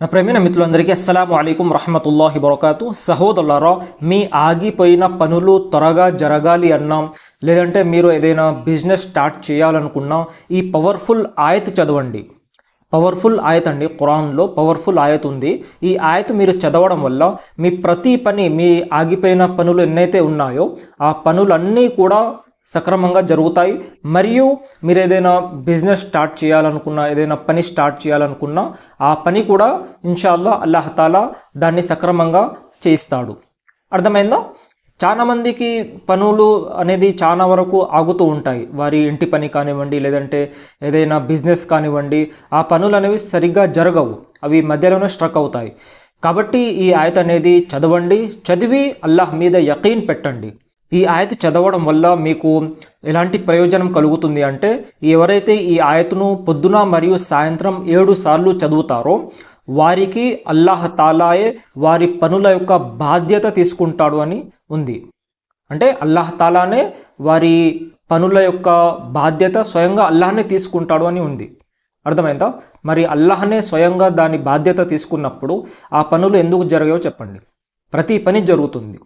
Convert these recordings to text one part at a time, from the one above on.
నా ప్రేమైన మిత్రులందరికీ అస్సలం అయికం రహమతుల్లాహి బరకాతు. సహోదరులారా మీ ఆగిపోయిన పనులు త్వరగా జరగాలి అన్నా. లేదంటే మీరు ఏదైనా బిజినెస్ స్టార్ట్ చేయాలనుకున్నాం ఈ పవర్ఫుల్ ఆయత్ చదవండి. పవర్ఫుల్ ఆయత్ అండి ఖురాన్లో పవర్ఫుల్ ఆయత్ ఉంది. ఈ ఆయత్ మీరు చదవడం వల్ల మీ ప్రతి పని మీ ఆగిపోయిన పనులు ఎన్నైతే ఉన్నాయో ఆ పనులన్నీ కూడా సక్రమంగా జరుగుతాయి. మరియు మీరు ఏదైనా బిజినెస్ స్టార్ట్ చేయాలనుకున్నా ఏదైనా పని స్టార్ట్ చేయాలనుకున్నా ఆ పని కూడా ఇన్షాల్లా అల్లహతాలా దాన్ని సక్రమంగా చేయిస్తాడు. అర్థమైందా? చాలా మందికి పనులు అనేది చాలా వరకు ఆగుతూ ఉంటాయి. వారి ఇంటి పని కానివ్వండి లేదంటే ఏదైనా బిజినెస్ కానివ్వండి ఆ పనులు అనేవి సరిగ్గా జరగవు. అవి మధ్యలోనే స్ట్రక్ అవుతాయి. కాబట్టి ఈ ఆయత అనేది చదవండి. చదివి అల్లాహ్ మీద యకీన్ పెట్టండి. ఈ ఆయత చదవడం వల్ల మీకు ఎలాంటి ప్రయోజనం కలుగుతుంది అంటే ఎవరైతే ఈ ఆయతను పొద్దున మరియు సాయంత్రం ఏడు సార్లు చదువుతారో వారికి అల్లాహ్ తాలాయే వారి పనుల యొక్క బాధ్యత తీసుకుంటాడు అని ఉంది. అంటే అల్లాహ్ తాలానే వారి పనుల యొక్క బాధ్యత స్వయంగా అల్లాహనే తీసుకుంటాడు అని ఉంది. అర్థమైందా? మరి అల్లాహనే స్వయంగా దాని బాధ్యత తీసుకున్నప్పుడు ఆ పనులు ఎందుకు జరగాయో చెప్పండి. ప్రతి పని జరుగుతుంది.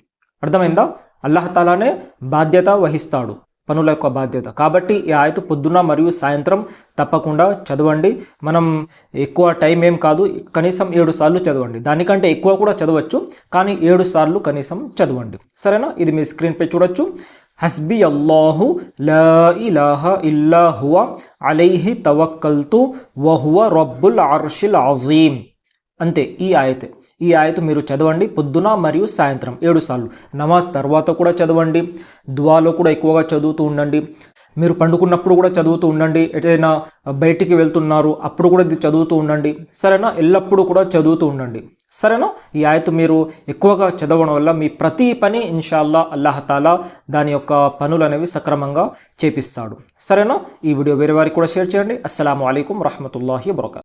అర్థమైందా? అల్లహతాలానే బాధ్యత వహిస్తాడు పనుల యొక్క బాధ్యత. కాబట్టి ఈ ఆయత పొద్దున మరియు సాయంత్రం తప్పకుండా చదవండి. మనం ఎక్కువ టైం ఏం కాదు కనీసం ఏడు సార్లు చదవండి. దానికంటే ఎక్కువ కూడా చదవచ్చు కానీ ఏడు సార్లు కనీసం చదవండి. సరేనా? ఇది మీ స్క్రీన్పై చూడొచ్చు. హస్బి అల్లాహు లా ఇలాహ ఇల్లా హువ అలైహి తవక్కల్తు వహువ రబ్బుల్ అర్షిల్ అజీమ్. అంతే ఈ ఆయతే. ఈ ఆయత మీరు చదవండి పొద్దున మరియు సాయంత్రం ఏడు సార్లు. నమాజ్ తర్వాత కూడా చదవండి. దువాలో కూడా ఎక్కువగా చదువుతూ ఉండండి. మీరు పండుకున్నప్పుడు కూడా చదువుతూ ఉండండి. ఎటైనా బయటికి వెళ్తున్నారు అప్పుడు కూడా ఇది చదువుతూ ఉండండి. సరేనా? ఎల్లప్పుడూ కూడా చదువుతూ ఉండండి. సరేనా? ఈ ఆయత మీరు ఎక్కువగా చదవడం వల్ల మీ ప్రతి పని ఇన్షాల్లా అల్లాహతాలా దాని యొక్క పనులు అనేవి సక్రమంగా చేపిస్తాడు. సరేనా? ఈ వీడియో వేరే వారికి కూడా షేర్ చేయండి. అస్సలం అయికం రహమతుల్లాహి వరకా